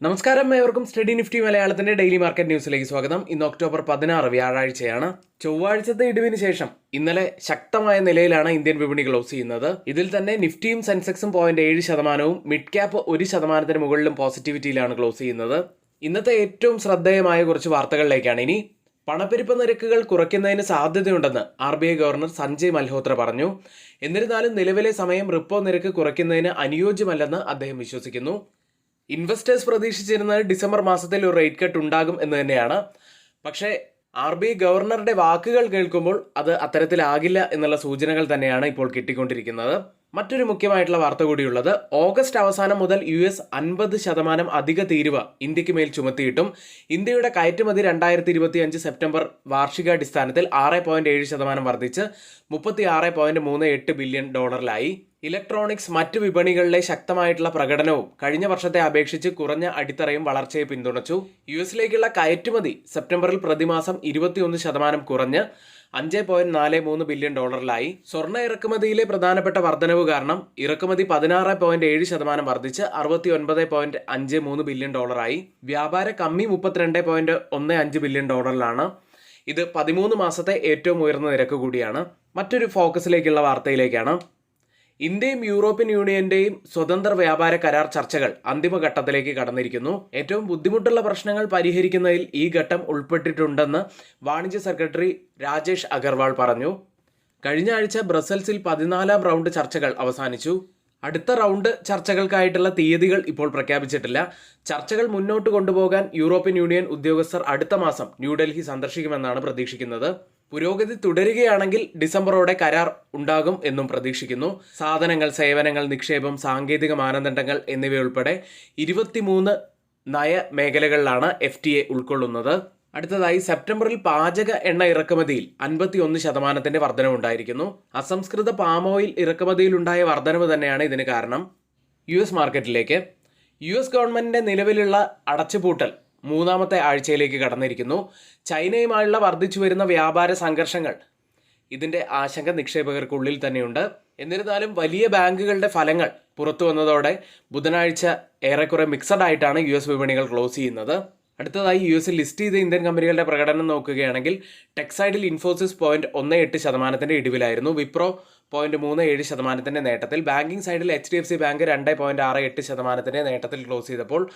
നമസ്കാരം. ഏവർക്കും study Nifty മലയാളത്തിന്റെ ഡെയിലി മാർക്കറ്റ് ന്യൂസിലേക്ക് സ്വാഗതം. ഇന്ന് ഒക്ടോബർ പതിനാറ് വ്യാഴാഴ്ചയാണ്. ചൊവ്വാഴ്ചത്തെ ഇടിവിന് ശേഷം ഇന്നലെ ശക്തമായ നിലയിലാണ് ഇന്ത്യൻ വിപണി ക്ലോസ് ചെയ്യുന്നത്. ഇതിൽ തന്നെ നിഫ്റ്റിയും സെൻസെക്സും പോയിന്റ് ഏഴ് ശതമാനവും മിഡ് ക്യാപ്പ് ഒരു ശതമാനത്തിന് മുകളിലും പോസിറ്റിവിറ്റിയിലാണ് ക്ലോസ് ചെയ്യുന്നത്. ഇന്നത്തെ ഏറ്റവും ശ്രദ്ധേയമായ കുറച്ച് വാർത്തകളിലേക്കാണ് ഇനി. പണപ്പെരുപ്പ നിരക്കുകൾ കുറയ്ക്കുന്നതിന് സാധ്യതയുണ്ടെന്ന് R B I governor Sanjay Malhotra പറഞ്ഞു. എന്നിരുന്നാലും നിലവിലെ സമയം റിപ്പോ നിരക്ക് കുറയ്ക്കുന്നതിന് അനുയോജ്യമല്ലെന്ന് അദ്ദേഹം വിശ്വസിക്കുന്നു. ഇൻവെസ്റ്റേഴ്സ് പ്രതീക്ഷിച്ചിരുന്നത് ഡിസംബർ മാസത്തിൽ ഒരു റേറ്റ് കട്ട് ഉണ്ടാകും എന്ന് തന്നെയാണ്. പക്ഷേ ആർ ബി ഐ ഗവർണറുടെ വാക്കുകൾ കേൾക്കുമ്പോൾ അത് അത്തരത്തിലാകില്ല എന്നുള്ള സൂചനകൾ തന്നെയാണ് ഇപ്പോൾ കിട്ടിക്കൊണ്ടിരിക്കുന്നത്. മറ്റൊരു മുഖ്യമായിട്ടുള്ള വാർത്ത കൂടിയുള്ളത് ഓഗസ്റ്റ് അവസാനം മുതൽ യു എസ് അൻപത് ശതമാനം അധിക തീരുവ ഇന്ത്യയ്ക്ക് മേൽ ചുമത്തിയിട്ടും ഇന്ത്യയുടെ കയറ്റുമതി രണ്ടായിരത്തി ഇരുപത്തി അഞ്ച് സെപ്റ്റംബർ വാർഷികാടിസ്ഥാനത്തിൽ ആറ് പോയിന്റ് ഏഴ് ശതമാനം വർദ്ധിച്ച് മുപ്പത്തി ആറ് പോയിന്റ് മൂന്ന് എട്ട് ബില്യൺ ഡോളറിലായി. ഇലക്ട്രോണിക്സ് മറ്റു വിപണികളിലെ ശക്തമായിട്ടുള്ള പ്രകടനവും കഴിഞ്ഞ വർഷത്തെ അപേക്ഷിച്ച് കുറഞ്ഞ അടിത്തറയും വളർച്ചയെ പിന്തുണച്ചു. യു എസിലേക്കുള്ള കയറ്റുമതി സെപ്റ്റംബറിൽ പ്രതിമാസം ഇരുപത്തിയൊന്ന് ശതമാനം കുറഞ്ഞ് അഞ്ച് പോയിന്റ് നാല് മൂന്ന് ബില്യൺ ഡോളറിലായി. സ്വർണ ഇറക്കുമതിയിലെ പ്രധാനപ്പെട്ട വർധനവ് കാരണം ഇറക്കുമതി പതിനാറ് പോയിന്റ് ഏഴ് ശതമാനം വർദ്ധിച്ച് അറുപത്തി ഒൻപത് പോയിന്റ് അഞ്ച് മൂന്ന് ബില്യൺ ഡോളറായി. വ്യാപാര കമ്മി മുപ്പത്തിരണ്ട് പോയിന്റ് ഒന്ന് അഞ്ച് ബില്യൺ ഡോളറിലാണ്. ഇത് പതിമൂന്ന് മാസത്തെ ഏറ്റവും ഉയർന്ന നിരക്ക് കൂടിയാണ്. മറ്റൊരു ഫോക്കസിലേക്കുള്ള വാർത്തയിലേക്കാണ്. ഇന്ത്യയും യൂറോപ്യൻ യൂണിയന്റെയും സ്വതന്ത്ര വ്യാപാര കരാർ ചർച്ചകൾ അന്തിമഘട്ടത്തിലേക്ക് കടന്നിരിക്കുന്നു. ഏറ്റവും ബുദ്ധിമുട്ടുള്ള പ്രശ്നങ്ങൾ പരിഹരിക്കുന്നതിൽ ഈ ഘട്ടം ഉൾപ്പെട്ടിട്ടുണ്ടെന്ന് വാണിജ്യ സെക്രട്ടറി രാജേഷ് അഗർവാൾ പറഞ്ഞു. കഴിഞ്ഞ ആഴ്ച ബ്രസൽസിൽ പതിനാലാം റൗണ്ട് ചർച്ചകൾ അവസാനിച്ചു. അടുത്ത റൗണ്ട് ചർച്ചകൾക്കായിട്ടുള്ള തീയതികൾ ഇപ്പോൾ പ്രഖ്യാപിച്ചിട്ടില്ല. ചർച്ചകൾ മുന്നോട്ട് കൊണ്ടുപോകാൻ യൂറോപ്യൻ യൂണിയൻ ഉദ്യോഗസ്ഥർ അടുത്ത മാസം ന്യൂഡൽഹി സന്ദർശിക്കുമെന്നാണ് പ്രതീക്ഷിക്കുന്നത്. പുരോഗതി തുടരുകയാണെങ്കിൽ ഡിസംബറോടെ കരാർ ഉണ്ടാകും എന്നും പ്രതീക്ഷിക്കുന്നു. സാധനങ്ങൾ സേവനങ്ങൾ നിക്ഷേപം സാങ്കേതിക മാനദണ്ഡങ്ങൾ എന്നിവയുൾപ്പെടെ ഇരുപത്തിമൂന്ന് നയ മേഖലകളിലാണ് എഫ് ടി എ ഉൾക്കൊള്ളുന്നത്. അടുത്തതായി സെപ്റ്റംബറിൽ പാചക എണ്ണ ഇറക്കുമതിയിൽ അൻപത്തി ഒന്ന് ശതമാനത്തിന്റെ വർധനവുണ്ടായിരിക്കുന്നു. അസംസ്കൃത പാം ഓയിൽ ഇറക്കുമതിയിലുണ്ടായ വർധനവ് തന്നെയാണ് ഇതിന് കാരണം. യു എസ് മാർക്കറ്റിലേക്ക്. യു എസ് ഗവൺമെന്റിന്റെ നിലവിലുള്ള അടച്ചുപൂട്ടൽ മൂന്നാമത്തെ ആഴ്ചയിലേക്ക് കടന്നിരിക്കുന്നു. ചൈനയുമായുള്ള വർദ്ധിച്ചു വരുന്ന വ്യാപാര സംഘർഷങ്ങൾ ഇതിന്റെ ആശങ്ക നിക്ഷേപകർക്കുള്ളിൽ തന്നെയുണ്ട്. എന്നിരുന്നാലും വലിയ ബാങ്കുകളുടെ ഫലങ്ങൾ പുറത്തു വന്നതോടെ ബുധനാഴ്ച ഏറെക്കുറെ മിക്സഡ് ആയിട്ടാണ് യു എസ് വിപണികൾ ക്ലോസ് ചെയ്യുന്നത്. അടുത്തതായി യു എസിൽ ലിസ്റ്റ് ചെയ്ത ഇന്ത്യൻ കമ്പനികളുടെ പ്രകടനം നോക്കുകയാണെങ്കിൽ ടെക്സൈഡിൽ ഇൻഫോസിസ് പോയിന്റ് ഒന്ന് എട്ട് ശതമാനത്തിന്റെ ഇടിവിലായിരുന്നു. വിപ്രോ പോയിന്റ് മൂന്ന് ഏഴ് ശതമാനത്തിന്റെ നേട്ടത്തിൽ. ബാങ്കിംഗ് സൈഡിൽ H D F C bank രണ്ട് പോയിന്റ് ആറ് എട്ട് ശതമാനത്തിന്റെ നേട്ടത്തിൽ ക്ലോസ് ചെയ്തപ്പോൾ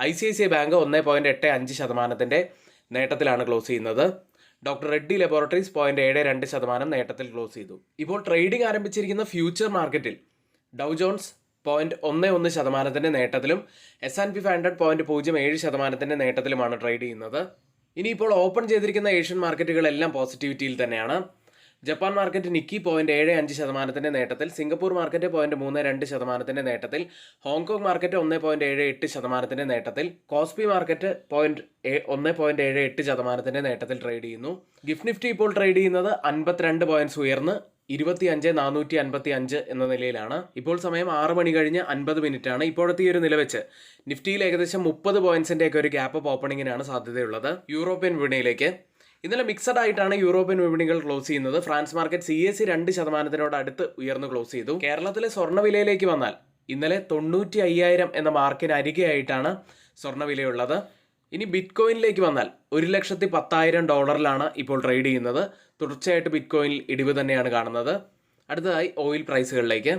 I C I C bank ഒന്ന് പോയിന്റ് എട്ട് അഞ്ച് ശതമാനത്തിന്റെ നേട്ടത്തിലാണ് ക്ലോസ് ചെയ്യുന്നത്. ഡോക്ടർ റെഡ്ഡി ലബോറട്ടറീസ് പോയിന്റ് ഏഴ് രണ്ട് ശതമാനം നേട്ടത്തിൽ ക്ലോസ് ചെയ്തു. ഇപ്പോൾ ട്രേഡിംഗ് ആരംഭിച്ചിരിക്കുന്ന ഫ്യൂച്ചർ മാർക്കറ്റിൽ ഡൗ ജോൺസ് പോയിന്റ് ഒന്ന് ഒന്ന് ശതമാനത്തിന്റെ നേട്ടത്തിലും S and P five hundred point പൂജ്യം ഏഴ് ശതമാനത്തിന്റെ നേട്ടത്തിലുമാണ് ട്രേഡ് ചെയ്യുന്നത്. ഇനിയിപ്പോൾ ഓപ്പൺ ചെയ്തിരിക്കുന്ന ഏഷ്യൻ മാർക്കറ്റുകളെല്ലാം പോസിറ്റിവിറ്റിയിൽ തന്നെയാണ്. ജപ്പാൻ മാർക്കറ്റ് നിക്കി പോയിന്റ് ഏഴ് അഞ്ച് ശതമാനത്തിന്റെ നേട്ടത്തിൽ സിംഗപ്പൂർ മാർക്കറ്റ് പോയിന്റ് മൂന്ന് രണ്ട് ശതമാനത്തിന്റെ നേട്ടത്തിൽ ഹോങ്കോങ് മാർക്കറ്റ് ഒന്ന് പോയിന്റ് ഏഴ് എട്ട് ശതമാനത്തിന്റെ നേട്ടത്തിൽ കോസ്പി മാർക്കറ്റ് പോയിന്റ് ഒന്ന് പോയിന്റ് ഏഴ് എട്ട് ശതമാനത്തിന്റെ നേട്ടത്തിൽ ട്രേഡ് ചെയ്യുന്നു. ഗിഫ്റ്റ് നിഫ്റ്റി ഇപ്പോൾ ട്രേഡ് ചെയ്യുന്നത് അൻപത്തിരണ്ട് പോയിന്റ്സ് ഉയർന്ന് ഇരുപത്തി അഞ്ച് നാനൂറ്റി അൻപത്തി അഞ്ച് എന്ന നിലയിലാണ്. ഇപ്പോൾ സമയം ആറ് മണി കഴിഞ്ഞ് അൻപത് മിനിറ്റ് ആണ് ഇപ്പോഴത്തെ ഈ ഒരു നില വെച്ച് നിഫ്റ്റിയിൽ ഏകദേശം മുപ്പത് പോയിന്റ്സിന്റെ ഒക്കെ ഒരു ഗ്യാപ്പ് ഓപ്പണിങ്ങിനാണ് സാധ്യതയുള്ളത്. യൂറോപ്യൻ വിപണിയിലേക്ക് ഇന്നലെ മിക്സഡ് ആയിട്ടാണ് യൂറോപ്യൻ വിപണികൾ ക്ലോസ് ചെയ്യുന്നത്. France market C S C രണ്ട് ശതമാനത്തിനോട് അടുത്ത് ഉയർന്നു ക്ലോസ് ചെയ്തു. കേരളത്തിലെ സ്വർണവിലയിലേക്ക് വന്നാൽ ഇന്നലെ തൊണ്ണൂറ്റി അയ്യായിരം എന്ന മാർക്കിന് അരികെയായിട്ടാണ് സ്വർണവിലയുള്ളത് ഇനി ബിറ്റ്കോയിനിലേക്ക് വന്നാൽ ഒരു ലക്ഷത്തി പത്തായിരം ഡോളറിലാണ് ഇപ്പോൾ ട്രേഡ് ചെയ്യുന്നത്. തുടർച്ചയായിട്ട് ബിറ്റ്കോയിനിൽ ഇടിവ് തന്നെയാണ് കാണുന്നത്. അടുത്തതായി ഓയിൽ പ്രൈസുകളിലേക്ക്.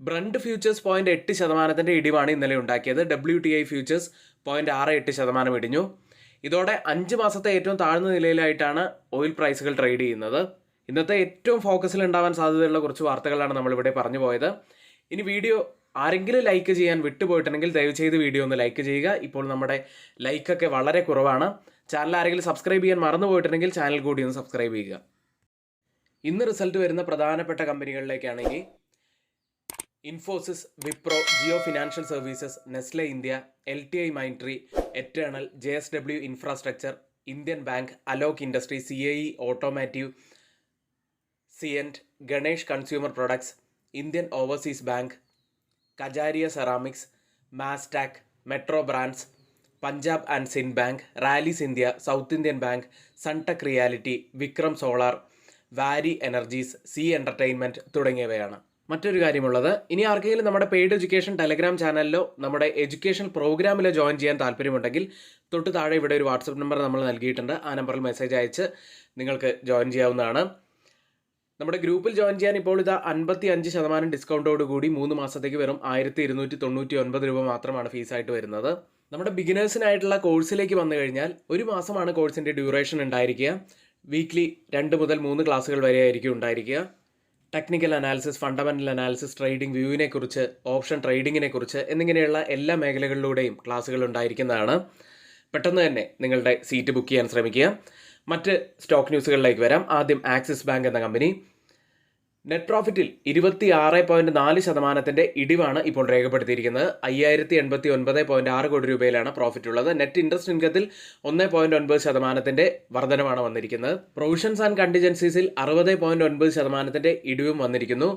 ബ്രണ്ട് ഫ്യൂച്ചേഴ്സ് പോയിന്റ് എട്ട് ശതമാനത്തിന്റെ ഇടിവാണ് ഇന്നലെ ഉണ്ടാക്കിയത്. W T I futures point ആറ് എട്ട് ശതമാനം ഇടിഞ്ഞു. ഇതോടെ അഞ്ച് മാസത്തെ ഏറ്റവും താഴ്ന്ന നിലയിലായിട്ടാണ് ഓയിൽ പ്രൈസുകൾ ട്രേഡ് ചെയ്യുന്നത്. ഇന്നത്തെ ഏറ്റവും ഫോക്കസിൽ ഉണ്ടാവാൻ സാധ്യതയുള്ള കുറച്ച് വാർത്തകളാണ് നമ്മളിവിടെ പറഞ്ഞു പോയത്. ഇനി വീഡിയോ ആരെങ്കിലും ലൈക്ക് ചെയ്യാൻ വിട്ടുപോയിട്ടുണ്ടെങ്കിൽ ദയവ് ചെയ്ത് വീഡിയോ ഒന്ന് ലൈക്ക് ചെയ്യുക. ഇപ്പോൾ നമ്മുടെ ലൈക്കൊക്കെ വളരെ കുറവാണ്. ചാനൽ ആരെങ്കിലും സബ്സ്ക്രൈബ് ചെയ്യാൻ മറന്നു പോയിട്ടുണ്ടെങ്കിൽ ചാനൽ കൂടി ഒന്ന് സബ്സ്ക്രൈബ് ചെയ്യുക. ഇന്ന് റിസൾട്ട് വരുന്ന പ്രധാനപ്പെട്ട കമ്പനികളിലേക്കാണെങ്കിൽ Infosys Wipro Jio financial services Nestle India L T I Mindtree Eternal J S W infrastructure Indian bank Alok industry C I E automotive Cyient Ganesh consumer products Indian overseas bank Kajaria ceramics Mastek metro brands Punjab and Sind bank Rallis India south Indian bank Sunteck realty Vikram solar Waaree energies C entertainment തുടങ്ങിയവയാണ്. മറ്റൊരു കാര്യമുള്ളത്. ഇനി ആർക്കെങ്കിലും നമ്മുടെ paid education Telegram ചാനലിലോ നമ്മുടെ education പ്രോഗ്രാമിലോ join ചെയ്യാൻ താല്പര്യമുണ്ടെങ്കിൽ തൊട്ട് താഴെ ഇവിടെ ഒരു വാട്സപ്പ് നമ്പർ നമ്മൾ നൽകിയിട്ടുണ്ട്. ആ നമ്പറിൽ മെസ്സേജ് അയച്ച് നിങ്ങൾക്ക് ജോയിൻ ചെയ്യാവുന്നതാണ്. നമ്മുടെ ഗ്രൂപ്പിൽ ജോയിൻ ചെയ്യാൻ ഇപ്പോൾ ഇത് അൻപത്തി അഞ്ച് ശതമാനം ഡിസ്കൗണ്ടോട് കൂടി മൂന്ന് മാസത്തേക്ക് വെറും ആയിരത്തി ഇരുന്നൂറ്റി തൊണ്ണൂറ്റി ഒൻപത് രൂപ മാത്രമാണ് ഫീസായിട്ട് വരുന്നത്. നമ്മുടെ ബിഗിനേഴ്സിനായിട്ടുള്ള കോഴ്സിലേക്ക് വന്നു കഴിഞ്ഞാൽ ഒരു മാസമാണ് കോഴ്സിന്റെ ഡ്യൂറേഷൻ ഉണ്ടായിരിക്കുക. വീക്ക്ലി രണ്ട് മുതൽ മൂന്ന് ക്ലാസ്സുകൾ വരെയായിരിക്കും ഉണ്ടായിരിക്കുക. Technical analysis fundamental analysis trading വ്യൂവിനെ കുറിച്ച് ഓപ്ഷൻ ട്രേഡിങ്ങിനെ കുറിച്ച് എന്നിങ്ങനെയുള്ള എല്ലാ മേഖലകളിലൂടെയും ക്ലാസ്സുകൾ ഉണ്ടായിരിക്കുന്നതാണ്. പെട്ടെന്ന് തന്നെ നിങ്ങളുടെ സീറ്റ് ബുക്ക് ചെയ്യാൻ ശ്രമിക്കുക. മറ്റ് സ്റ്റോക്ക് ന്യൂസുകളിലേക്ക് വരാം. ആദ്യം ആക്സിസ് ബാങ്ക് എന്ന കമ്പനി നെറ്റ് പ്രോഫിറ്റിൽ ഇരുപത്തി ആറ് പോയിന്റ് നാല് ശതമാനത്തിന്റെ ഇടിവാണ് ഇപ്പോൾ രേഖപ്പെടുത്തിയിരിക്കുന്നത്. അയ്യായിരത്തി എൺപത്തി ഒൻപത് പോയിന്റ് ആറ് കോടി രൂപയിലാണ് പ്രോഫിറ്റ് ഉള്ളത്. നെറ്റ് ഇൻട്രസ്റ്റ് ഇൻകത്തിൽ ഒന്ന് പോയിന്റ് ഒൻപത് ശതമാനത്തിന്റെ വർധനമാണ് വന്നിരിക്കുന്നത്. പ്രൊവിഷൻസ് ആൻഡ് കണ്ടിജൻസീസിൽ അറുപത് പോയിന്റ് ഒൻപത് ശതമാനത്തിന്റെ ഇടിവും വന്നിരിക്കുന്നു.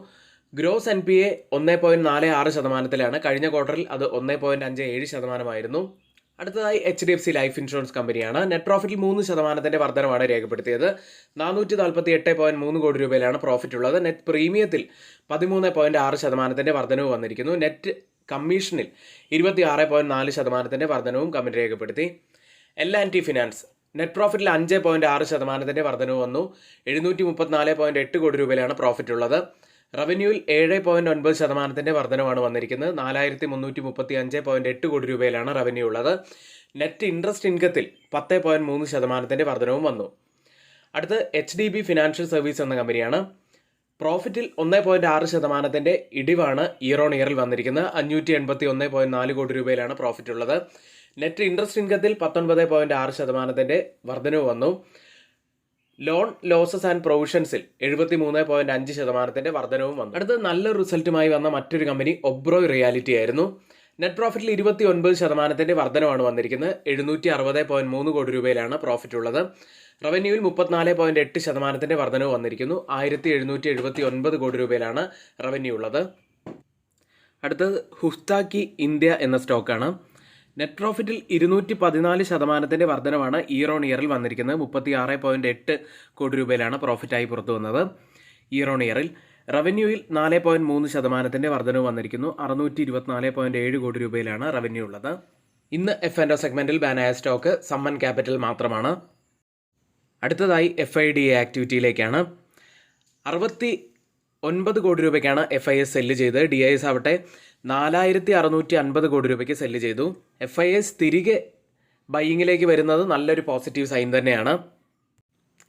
ഗ്രോസ് എൻ പി എ ഒന്ന് പോയിന്റ് നാല് ആറ് ശതമാനത്തിലാണ്. കഴിഞ്ഞ ക്വാർട്ടറിൽ അത് ഒന്ന് പോയിന്റ് അഞ്ച് ഏഴ് ശതമാനമായിരുന്നു. അടുത്തതായി H D F C life insurance കമ്പനിയാണ് നെറ്റ് പ്രോഫിറ്റിൽ മൂന്ന് ശതമാനത്തിന്റെ വർധനമാണ് രേഖപ്പെടുത്തിയത്. നാനൂറ്റി നാൽപ്പത്തി എട്ട് പോയിന്റ് മൂന്ന് കോടി രൂപയിലാണ് പ്രോഫിറ്റ് ഉള്ളത്. നെറ്റ് പ്രീമിയത്തിൽ പതിമൂന്ന് പോയിന്റ് ആറ് ശതമാനത്തിന്റെ വർധനവ് വന്നിരിക്കുന്നു. നെറ്റ് കമ്മീഷനിൽ ഇരുപത്തി ആറ് പോയിന്റ് നാല് ശതമാനത്തിന്റെ വർധനവും കമ്പനി രേഖപ്പെടുത്തി. L and T finance net പ്രോഫിറ്റിൽ അഞ്ച് പോയിന്റ് ആറ് ശതമാനത്തിന്റെ വർധനവ് വന്നു. എഴുന്നൂറ്റി മുപ്പത്തിനാല് പോയിന്റ് എട്ട് കോടി രൂപയിലാണ് പ്രോഫിറ്റ് ഉള്ളത്. റവന്യൂവിൽ ഏഴ് പോയിന്റ് ഒൻപത് ശതമാനത്തിന്റെ വർധനമാണ് വന്നിരിക്കുന്നത്. നാലായിരത്തി മുന്നൂറ്റി മുപ്പത്തി അഞ്ച് പോയിന്റ് എട്ട് കോടി രൂപയിലാണ് റവന്യൂ ഉള്ളത്. നെറ്റ് ഇൻട്രസ്റ്റ് ഇൻകത്തിൽ പത്ത് പോയിന്റ് മൂന്ന് ശതമാനത്തിന്റെ വർധനവും വന്നു. അടുത്ത് H D B financial service എന്ന കമ്പനിയാണ്. പ്രോഫിറ്റിൽ ഒന്ന് പോയിന്റ് ആറ് ശതമാനത്തിന്റെ ഇടിവാണ് ഇയർ ഓൺ ഇയറിൽ വന്നിരിക്കുന്നത്. അഞ്ഞൂറ്റി എൺപത്തി ഒന്ന് പോയിന്റ് നാല് കോടി രൂപയിലാണ് പ്രോഫിറ്റ് ഉള്ളത്. നെറ്റ് ഇൻട്രസ്റ്റ് ഇൻകത്തിൽ പത്തൊൻപത് പോയിന്റ് ആറ് ശതമാനത്തിന്റെ വർധനവ് വന്നു. ലോൺ ലോസസ് ആൻഡ് പ്രൊവിഷൻസിൽ എഴുപത്തി മൂന്ന് പോയിന്റ് അഞ്ച് ശതമാനത്തിന്റെ വർധനവും വന്നു. അടുത്ത നല്ല റിസൾട്ടുമായി വന്ന മറ്റൊരു കമ്പനി ഒബ്രോയ് റിയാലിറ്റി ആയിരുന്നു. നെറ്റ് പ്രോഫിറ്റിൽ ഇരുപത്തി ഒൻപത് ശതമാനത്തിന്റെ വർധനമാണ് വന്നിരിക്കുന്നത്. എഴുന്നൂറ്റി അറുപത് പോയിന്റ് മൂന്ന് കോടി രൂപയിലാണ് പ്രോഫിറ്റ് ഉള്ളത്. റവന്യൂവിൽ മുപ്പത്തിനാല് പോയിന്റ് എട്ട് ശതമാനത്തിന്റെ വർധനവ് വന്നിരിക്കുന്നു. ആയിരത്തി എഴുന്നൂറ്റി എഴുപത്തി ഒൻപത് കോടി രൂപയിലാണ് റവന്യൂ ഉള്ളത്. അടുത്തത് ഹുസ്താക്കി ഇന്ത്യ എന്ന സ്റ്റോക്കാണ്. നെറ്റ് പ്രോഫിറ്റിൽ ഇരുന്നൂറ്റി പതിനാല് ശതമാനത്തിന്റെ വർധനമാണ് ഇയർ ഓൺ ഇയറിൽ വന്നിരിക്കുന്നത്. മുപ്പത്തി ആറ് പോയിന്റ് എട്ട് കോടി രൂപയിലാണ് പ്രോഫിറ്റായി പുറത്തു വന്നത്. ഇയർ ഓൺ ഇയറിൽ റവന്യൂയിൽ നാല് പോയിന്റ് മൂന്ന് ശതമാനത്തിന്റെ വർധനവ് വന്നിരിക്കുന്നു. അറുന്നൂറ്റി ഇരുപത്തിനാല് പോയിന്റ് ഏഴ് കോടി രൂപയിലാണ് റവന്യൂ ഉള്ളത്. ഇന്ന് എഫ് ആൻഡ് സെഗ്മെന്റിൽ ബാനായ സ്റ്റോക്ക് സമ്മൻ ക്യാപിറ്റൽ മാത്രമാണ്. അടുത്തതായി എഫ് ഐ ഡി എ ആക്ടിവിറ്റിയിലേക്കാണ് അറുപത്തി ഒൻപത് കോടി രൂപയ്ക്കാണ് എഫ് ഐ എസ് സെല്ല് ചെയ്ത് ഡി ഐ എസ് ആവട്ടെ നാലായിരത്തി അറുന്നൂറ്റി അൻപത് കോടി രൂപയ്ക്ക് സെല്ല് ചെയ്തു. എഫ് ഐ എസ് തിരികെ ബൈയിങ്ങിലേക്ക് വരുന്നത് നല്ലൊരു പോസിറ്റീവ് സൈൻ തന്നെയാണ്.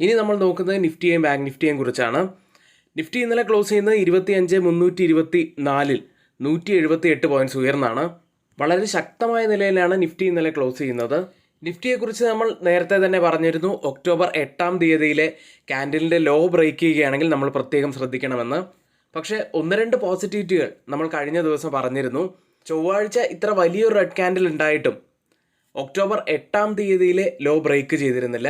ഇനി നമ്മൾ നോക്കുന്നത് നിഫ്റ്റിയെയും ബാങ്ക് നിഫ്റ്റിയെയും കുറിച്ചാണ്. നിഫ്റ്റി ഇന്നലെ ക്ലോസ് ചെയ്യുന്നത് ഇരുപത്തി അഞ്ച് മുന്നൂറ്റി ഇരുപത്തി നാലിൽ നൂറ്റി എഴുപത്തി എട്ട് പോയിന്റ്സ് ഉയർന്നാണ്. വളരെ ശക്തമായ നിലയിലാണ് നിഫ്റ്റി ഇന്നലെ ക്ലോസ് ചെയ്യുന്നത്. നിഫ്റ്റിയെക്കുറിച്ച് നമ്മൾ നേരത്തെ തന്നെ പറഞ്ഞിരുന്നു ഒക്ടോബർ എട്ടാം തീയതിയിലെ ക്യാൻഡിലിന്റെ ലോ ബ്രേക്ക് ചെയ്യുകയാണെങ്കിൽ നമ്മൾ പ്രത്യേകം ശ്രദ്ധിക്കണമെന്ന്. പക്ഷേ ഒന്ന് രണ്ട് പോസിറ്റിവിറ്റികൾ നമ്മൾ കഴിഞ്ഞ ദിവസം പറഞ്ഞിരുന്നു. ചൊവ്വാഴ്ച ഇത്ര വലിയൊരു റെഡ് ക്യാൻഡിൽ ഉണ്ടായിട്ടും ഒക്ടോബർ എട്ടാം തീയതിയിലെ ലോ ബ്രേക്ക് ചെയ്തിരുന്നില്ല.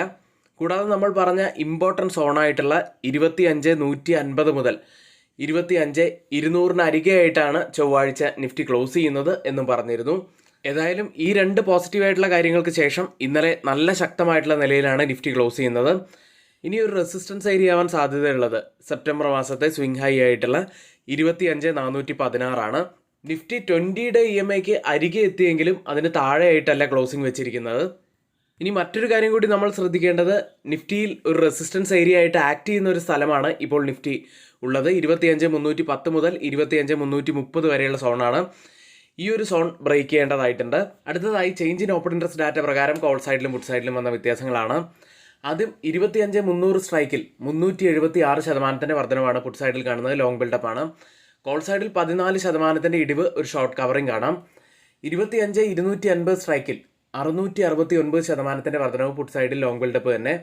കൂടാതെ നമ്മൾ പറഞ്ഞ ഇമ്പോർട്ടന്റ് സോണായിട്ടുള്ള ഇരുപത്തി അഞ്ച് നൂറ്റി അൻപത് മുതൽ ഇരുപത്തി അഞ്ച് ഇരുന്നൂറിന് അരികെയായിട്ടാണ് ചൊവ്വാഴ്ച നിഫ്റ്റി ക്ലോസ് ചെയ്യുന്നത് എന്നും പറഞ്ഞിരുന്നു. ഏതായാലും ഈ രണ്ട് പോസിറ്റീവായിട്ടുള്ള കാര്യങ്ങൾക്ക് ശേഷം ഇന്നലെ നല്ല ശക്തമായിട്ടുള്ള നിലയിലാണ് നിഫ്റ്റി ക്ലോസ് ചെയ്യുന്നത്. ഇനി ഒരു റെസിസ്റ്റൻസ് ഏരിയ ആവാൻ സാധ്യതയുള്ളത് സെപ്റ്റംബർ മാസത്തെ സ്വിംഗ് ഹൈ ആയിട്ടുള്ള ഇരുപത്തി അഞ്ച് നാനൂറ്റി പതിനാറാണ്. Nifty twenty day E M ഐക്ക് അരികെ എത്തിയെങ്കിലും അതിന് താഴെയായിട്ടല്ല ക്ലോസിംഗ് വെച്ചിരിക്കുന്നത്. ഇനി മറ്റൊരു കാര്യം കൂടി നമ്മൾ ശ്രദ്ധിക്കേണ്ടത് നിഫ്റ്റിയിൽ ഒരു റെസിസ്റ്റൻസ് ഏരിയ ആയിട്ട് ആക്ട് ചെയ്യുന്ന ഒരു സ്ഥലമാണ് ഇപ്പോൾ നിഫ്റ്റി ഉള്ളത്. ഇരുപത്തിയഞ്ച് മുന്നൂറ്റി പത്ത് മുതൽ ഇരുപത്തിയഞ്ച് മുന്നൂറ്റി മുപ്പത് വരെയുള്ള സോണാണ്. ഈ ഒരു സോൺ ബ്രേക്ക് ചെയ്യേണ്ടതായിട്ടുണ്ട്. അടുത്തതായി change in open interest data പ്രകാരം കോൾ സൈഡിലും ഫുഡ് സൈഡിലും വന്ന വ്യത്യാസങ്ങളാണ്. ആദ്യം ഇരുപത്തിയഞ്ച് മുന്നൂറ് സ്ട്രൈക്കിൽ മുന്നൂറ്റി എഴുപത്തി ആറ് ശതമാനത്തിന്റെ വർധനമാണ് പുട്ട് സൈഡിൽ കാണുന്നത് ലോങ് ബിൽഡപ്പ് ആണ്. കോൾ സൈഡിൽ പതിനാല് ശതമാനത്തിന്റെ ഇടിവ് ഒരു ഷോർട്ട് കവറിംഗ് കാണാം ഇരുപത്തിയഞ്ച് ഇരുന്നൂറ്റി അൻപത് സ്ട്രൈക്കിൽ അറുന്നൂറ്റി അറുപത്തി ഒൻപത് ശതമാനത്തിന്റെ വർധനവ് പുട്ട് സൈഡിൽ ലോങ് ബിൽഡപ്പ് തന്നെ.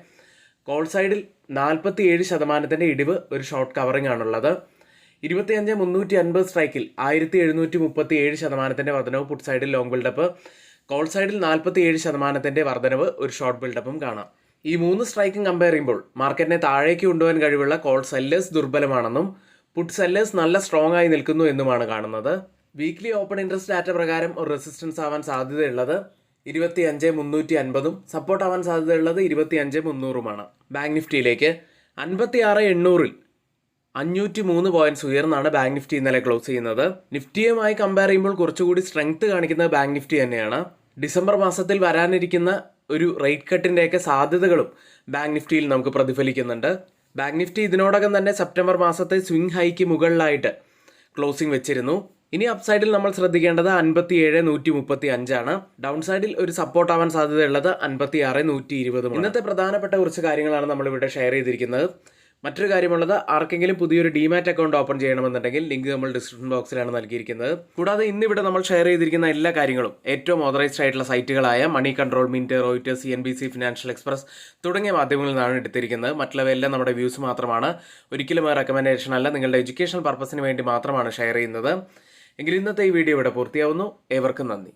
കോൾ സൈഡിൽ നാൽപ്പത്തി ഏഴ് ശതമാനത്തിന്റെ ഇടിവ് ഒരു ഷോർട്ട് കവറിംഗ് ആണുള്ളത്. ഇരുപത്തിയഞ്ച് മുന്നൂറ്റി അൻപത് സ്ട്രൈക്കിൽ ആയിരത്തി എഴുന്നൂറ്റി മുപ്പത്തി ഏഴ് ശതമാനത്തിന്റെ വർധനവ് പുട്ട് സൈഡിൽ ലോങ് ബിൽഡപ്പ് കോൾ സൈഡിൽ നാൽപ്പത്തി ഏഴ് ശതമാനത്തിന്റെ വർധനവ് ഒരു ഷോർട്ട് ബിൽഡപ്പും കാണാം. ഈ മൂന്ന് സ്ട്രൈക്കും കമ്പയർ ചെയ്യുമ്പോൾ മാർക്കറ്റിനെ താഴേക്ക് കൊണ്ടുപോകാൻ കഴിവുള്ള കോൾ സെല്ലേഴ്സ് ദുർബലമാണെന്നും പുട്ട് സെല്ലേഴ്സ് നല്ല സ്ട്രോങ് ആയി നിൽക്കുന്നു എന്നുമാണ് കാണുന്നത്. വീക്ക്ലി ഓപ്പൺ ഇൻട്രസ്റ്റ് ഡാറ്റ പ്രകാരം ഒരു റെസിസ്റ്റൻസ് ആവാൻ സാധ്യതയുള്ളത് ഇരുപത്തി അഞ്ച് മുന്നൂറ്റി അൻപതും സപ്പോർട്ട് ആവാൻ സാധ്യതയുള്ളത് ഇരുപത്തി അഞ്ച് മുന്നൂറുമാണ്. ബാങ്ക് നിഫ്റ്റിയിലേക്ക് അൻപത്തി ആറ് എണ്ണൂറിൽ അഞ്ഞൂറ്റി മൂന്ന് പോയിന്റ്സ് ഉയർന്നാണ് ബാങ്ക് നിഫ്റ്റി ഇന്നലെ ക്ലോസ് ചെയ്യുന്നത്. നിഫ്റ്റിയുമായി കമ്പയർ ചെയ്യുമ്പോൾ കുറച്ചുകൂടി സ്ട്രെങ്ത് കാണിക്കുന്നത് ബാങ്ക് നിഫ്റ്റി തന്നെയാണ്. ഡിസംബർ മാസത്തിൽ വരാനിരിക്കുന്ന ഒരു റേറ്റ് കട്ടിന്റെയൊക്കെ സാധ്യതകളും ബാങ്ക് നിഫ്റ്റിയിൽ നമുക്ക് പ്രതിഫലിക്കുന്നുണ്ട്. ബാങ്ക് നിഫ്റ്റി ഇതിനോടകം തന്നെ സെപ്റ്റംബർ മാസത്തെ സ്വിംഗ് ഹൈക്ക് മുകളിലായിട്ട് ക്ലോസിംഗ് വെച്ചിരുന്നു. ഇനി അപ്സൈഡിൽ നമ്മൾ ശ്രദ്ധിക്കേണ്ടത് അൻപത്തി ഏഴ് നൂറ്റി മുപ്പത്തി അഞ്ചാണ് ഡൗൺ സൈഡിൽ ഒരു സപ്പോർട്ട് ആവാൻ സാധ്യതയുള്ളത് അൻപത്തി ആറ് നൂറ്റി ഇരുപത് ഇന്നത്തെ പ്രധാനപ്പെട്ട കുറച്ച് കാര്യങ്ങളാണ് നമ്മൾ ഇവിടെ ഷെയർ ചെയ്തിരിക്കുന്നത്. മറ്റൊരു കാര്യമുള്ളത് ആർക്കെങ്കിലും പുതിയൊരു ഡിമാറ്റ് അക്കൗണ്ട് ഓപ്പൺ ചെയ്യണമെന്നുണ്ടെങ്കിൽ ലിങ്ക് നമ്മൾ ഡിസ്ക്രിപ്ഷൻ ബോക്സിലാണ് നൽകിയിരിക്കുന്നത്. കൂടാതെ ഇന്നിവിടെ നമ്മൾ ഷെയർ ചെയ്തിരിക്കുന്ന എല്ലാ കാര്യങ്ങളും ഏറ്റവും ഓതറൈസ്ഡ് ആയിട്ടുള്ള സൈറ്റുകളായ Moneycontrol Mint Reuters C N B C Financial Express തുടങ്ങിയ മാധ്യമങ്ങളിൽ നിന്നാണ് എടുത്തിരിക്കുന്നത്. മറ്റുള്ളവയെല്ലാം നമ്മുടെ വ്യൂസ് മാത്രമാണ്. ഒരിക്കലും റെക്കമെൻഡേഷൻ അല്ല. നിങ്ങളുടെ എഡ്യൂക്കേഷൻ പർപ്പസിന് വേണ്ടി മാത്രമാണ് ഷെയർ ചെയ്യുന്നത്. എങ്കിൽ ഇന്നത്തെ ഈ വീഡിയോ ഇവിടെ പൂർത്തിയാവുന്നു. ഏവർക്കും നന്ദി.